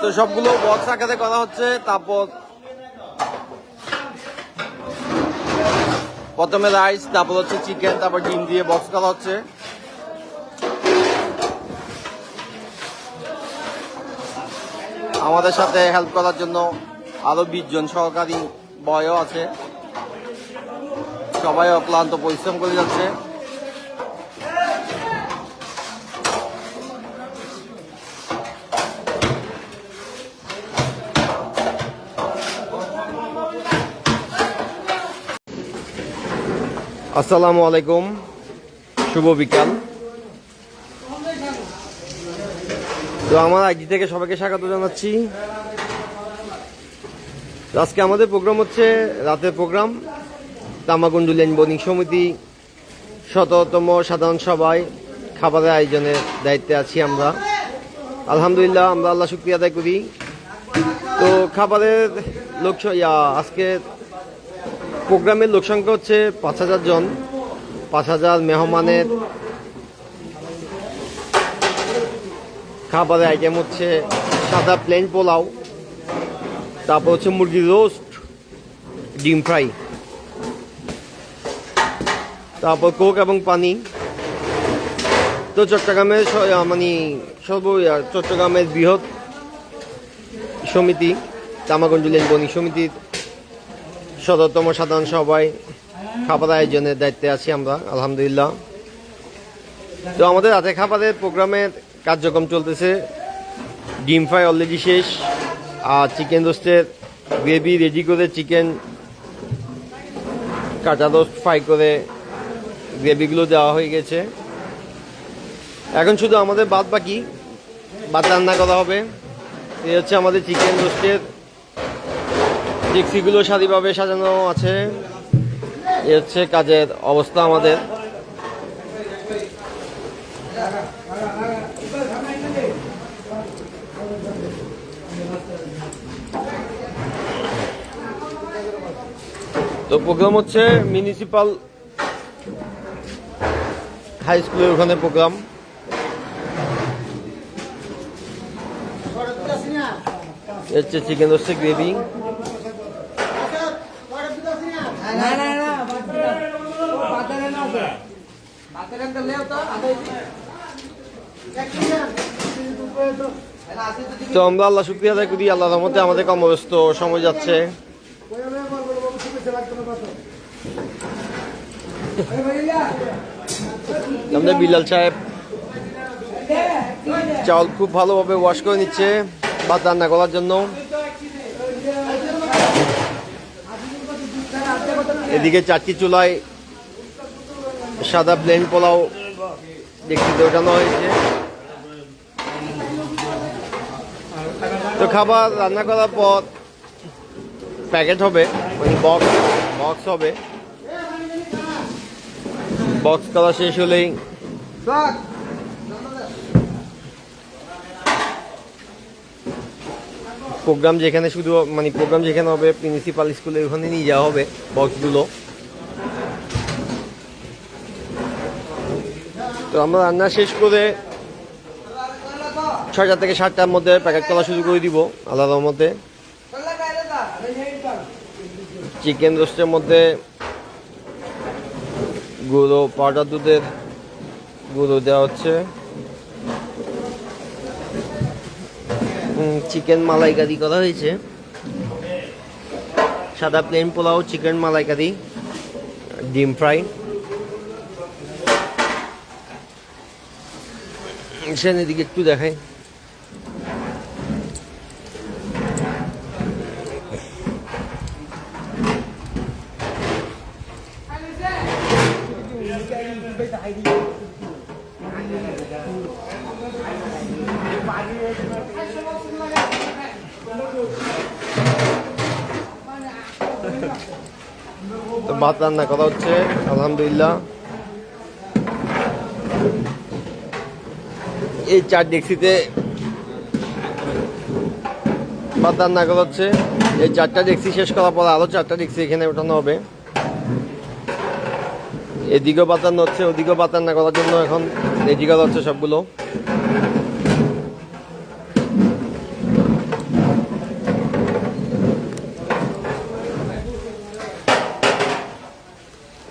তো সবগুলো বক্স আকারে করা হচ্ছে, তারপর প্রথমে রাইস তারপর হচ্ছে চিকেন তারপর ডিম দিয়ে বক্স করা হচ্ছে। আমাদের সাথে হেল্প করার জন্য আরও বিশ জন সহকারী বয়ও আছে। সবাই অক্লান্ত পরিশ্রম করে যাচ্ছে। আসসালামু আলাইকুম। শুভ বিকাল। তো আমার আইডি থেকে সবাইকে স্বাগত জানাচ্ছি। আজকে আমাদের প্রোগ্রাম হচ্ছে রাতের প্রোগ্রাম তামাকুণ্ডু লেন বণিক সমিতি শততম সাধারণ সভায় খাবারের আয়োজনের দায়িত্বে আছি আমরা। আলহামদুলিল্লাহ, আমরা আল্লাহ শুক্রিয়া আদায় করি। তো খাবারের লোক আজকে প্রোগ্রামের লোক সংখ্যা হচ্ছে পাঁচ হাজার জন, পাঁচ হাজার মেহমানের খাবারের আইটেম হচ্ছে সাদা প্লেন পোলাও, তারপর হচ্ছে মুরগির রোস্ট ডিম ফ্রাই, তারপর কোক এবং পানি। তো চট্টগ্রামের মানে সর্ব চট্টগ্রামের বৃহৎ সমিতি তামাগঞ্জুলেন বণিক সমিতির শততম সাধারণ সবাই খাবার আয়োজনের দায়িত্বে আছি আমরা, আলহামদুলিল্লাহ। তো আমাদের রাতে খাবারের প্রোগ্রামের কার্যক্রম চলতেছে। ডিম ফ্রাই অলরেডি শেষ, আর চিকেন রোস্টের গ্রেভি রেডি করে চিকেন, কাঁচা রোস্ট ফ্রাই করে গ্রেভিগুলো দেওয়া হয়ে গেছে। এখন শুধু আমাদের বাদ বাকি, বাদ রান্না করা হবে। এই হচ্ছে আমাদের চিকেন রোস্টের ডেক্সিগুলো সারিভাবে সাজানো আছে। এ হচ্ছে কাজের অবস্থা আমাদের। তো প্রোগ্রাম হচ্ছে মিউনিসিপাল হাই স্কুলের ওখানে প্রোগ্রাম। হচ্ছে চিকেন রোস্টের গ্রেভি না না না বাজারে না বাজারে তো আমরা আল্লাহ শুক্রিয়া আদায় করি, আল্লাহ রহমতে আমাদের কর্মব্যস্ত সময় যাচ্ছে। আমাদের বিলাল সাহেব চাউল খুব ভালোভাবে ওয়াশ করে নিচ্ছে বা রান্না করার জন্য। এদিকে চারটি চুলায় সাদা প্লেন পোলাও দেখতে ওঠানো হয়েছে। তো খাবার রান্না করার পর প্যাকেট হবে মানে বক্স বক্স হবে। বক্স করা শেষ হলেই প্রোগ্রাম যেখানে শুধু মানে প্রোগ্রাম যেখানে হবে প্রিন্সিপাল স্কুলে ওখানে নিয়ে যাওয়া হবে বক্সগুলো আমরা রান্না শেষ করে ছয়টা থেকে সাতটার মধ্যে প্যাকেট করা শুরু করে দিব আলাদার মধ্যে চিকেন রোস্টের মধ্যে গুঁড়ো পাউডার দুধের গুঁড়ো দেওয়া হচ্ছে। চিকেন মালাইকারি করা হয়েছে। সাদা প্লেন পোলাও চিকেন মালাইকারি, ডিম ফ্রাই সেখানে দিকে একটু দেখাই। ভাত রান্না করা হচ্ছে আলহামদুলিল্লাহ। এই চার ডেক্সিতে বা রান্নাঘর হচ্ছে। এই চারটা ডেক্সি শেষ করার পর আরও চারটা ডেক্সি এখানে ওঠানো হবে। এদিকেও বাতান্ন হচ্ছে, ওদিকেও বাতান্না করার জন্য এখন রেডি করা হচ্ছে সবগুলো।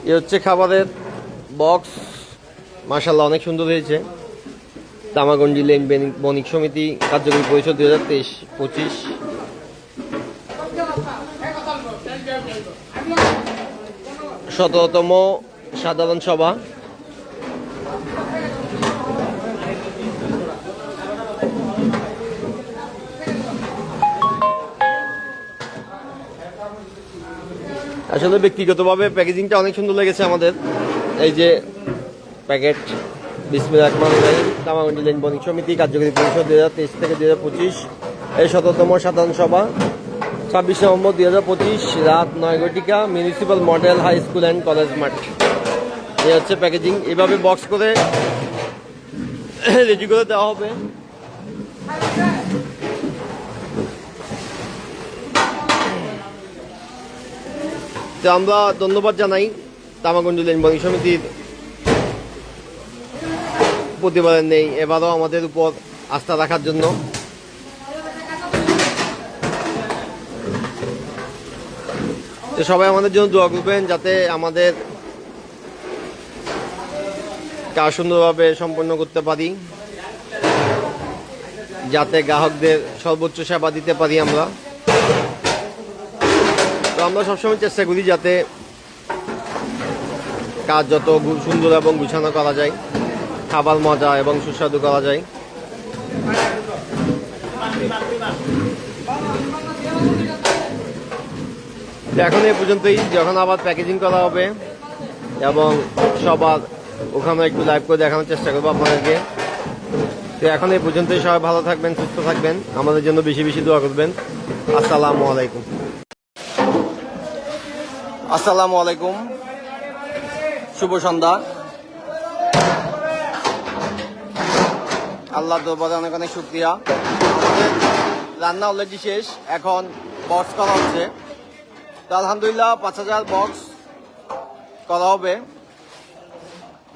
এ হচ্ছে খাবারের বক্স মার্শাল্লাহ অনেক সুন্দর হয়েছে। তামাগঞ্জি লেন বণিক সমিতি কার্যকরী পরিষদ দুই হাজার তেইশ, পঁচিশ। শততম সাধারণ সভা। আসলে ব্যক্তিগতভাবে প্যাকেজিংটা অনেক সুন্দর লেগেছে আমাদের। এই যে প্যাকেট বিসমিল সমিতি কার্যকরী পরিষদ হাজার তেইশ থেকে হাজার পঁচিশ শততম সাধারণ সভা। হাজার পঁচিশ, রাত municipal model high school and college মাঠ। এই হচ্ছে প্যাকেজিং এভাবে বক্স করে রেডি করে দেওয়া হবে। আমরা ধন্যবাদ জানাই তামাগঞ্জ লেন সমিতির প্রতিবারের নেই, এবারও আমাদের উপর আস্থা রাখার জন্য। তো সবাই আমাদের জন্য দোয়া করবেন যাতে আমাদের কাজ সুন্দরভাবে সম্পন্ন করতে পারি, যাতে গ্রাহকদের সর্বোচ্চ সেবা দিতে পারি আমরা। তো আমরা সবসময় চেষ্টা করি যাতে কাজ যত সুন্দর এবং গুছানো করা যায়। খাবার মজা এবং সুস্বাদু করা যায়। এখন এই পর্যন্তই, যখন আবার প্যাকেজিং করা হবে এবং সবার ওখানে একটু লাইভ করে দেখানোর চেষ্টা করব আপনাদেরকে। তো এখন এই পর্যন্তই, সবাই ভালো থাকবেন, সুস্থ থাকবেন, আমাদের জন্য বেশি বেশি দোয়া করবেন। আসসালামু আলাইকুম। আসসালামু আলাইকুম। শুভ সন্ধ্যা। আল্লাহ অনেক অনেক শুক্রিয়া। আমাদের রান্না অলরেডি শেষ, এখন বক্স করা হচ্ছে। তো আলহামদুলিল্লাহ পাঁচ হাজার বক্স করা হবে।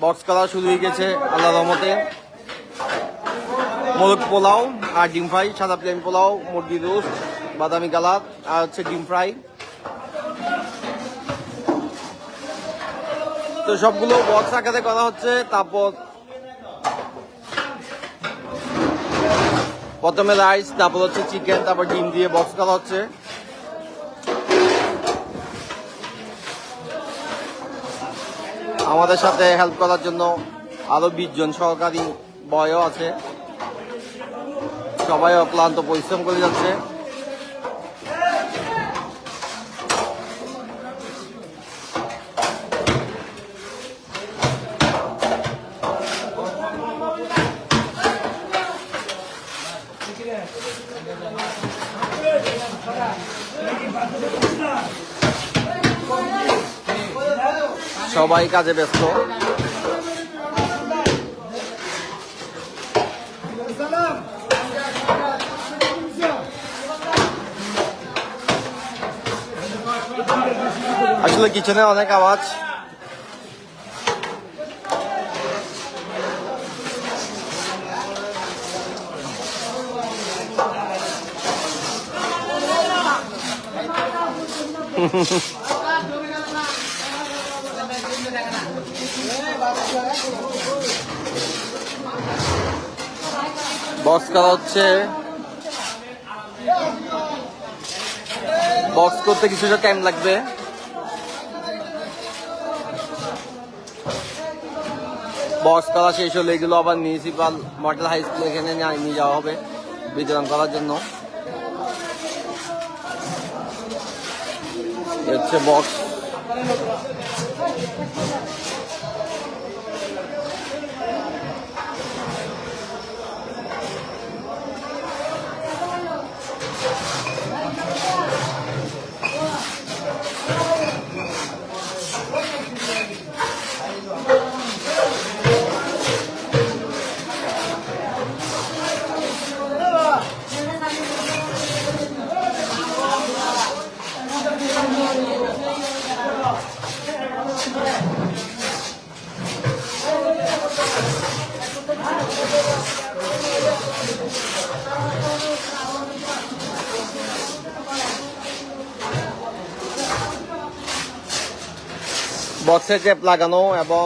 বক্স করা শুরু হয়ে গেছে আল্লাহ রহমতে। মোরগ পোলাও আর ডিম ফ্রাই, সাদা প্লেন পোলাও, মুরগি রোস্ট, বাদামি কালার আর হচ্ছে ডিম ফ্রাই। তো সবগুলো বক্স আকারে করা হচ্ছে, তারপর প্রথমে রাইস তারপর হচ্ছে চিকেন তারপর ডিম দিয়ে বক্স করা হচ্ছে। আমাদের সাথে হেল্প করার জন্য আরও বিশ জন সহকারী বয়ও আছে। সবাই অক্লান্ত পরিশ্রম করে যাচ্ছে। সবাই কাজে ব্যস্ত। আসলে কিচেনে অনেক আওয়াজ। বক্স করা হচ্ছে বক্স করতে কিছুটা টাইম লাগবে। বক্স করা শেষ হলে এগুলো আবার মিউনিসিপাল মডেল হাই স্কুল এখানে নিয়ে যাওয়া হবে বিতরণ করার জন্য। হচ্ছে বক্স। বক্সে টেপ লাগানো এবং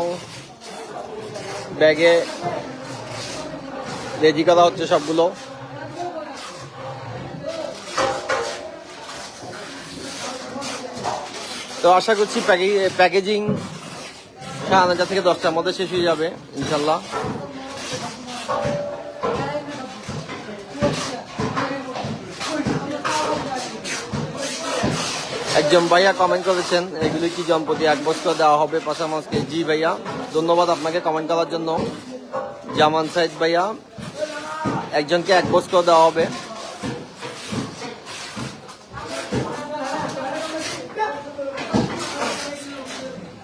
ব্যাগে রেডি করা হচ্ছে সবগুলো। তো আশা করছি প্যাকেজিং সাড়ে থেকে দশটার মধ্যে শেষ হয়ে যাবে, ইনশাল্লাহ। একজন ভাইয়া কমেন্ট করেছেন, এগুলি কি জম্পতি এক বছর দেওয়া হবে পাশা মাছকে জি ভাইয়া, ধন্যবাদ আপনাকে কমেন্ট করার জন্য। জামান সাইদ ভাইয়া, একজনকে এক বছর দেওয়া হবে।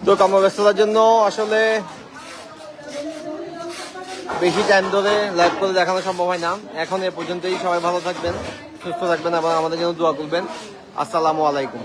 তো কর্মব্যস্ততার জন্য আসলে বেশি টাইম ধরে লাইভ করে দেখানো সম্ভব হয় না। এখন এ পর্যন্তই সবাই ভালো থাকবেন, সুস্থ থাকবেন এবং আমাদের জন্য দোয়া করবেন। আসসালামু আলাইকুম।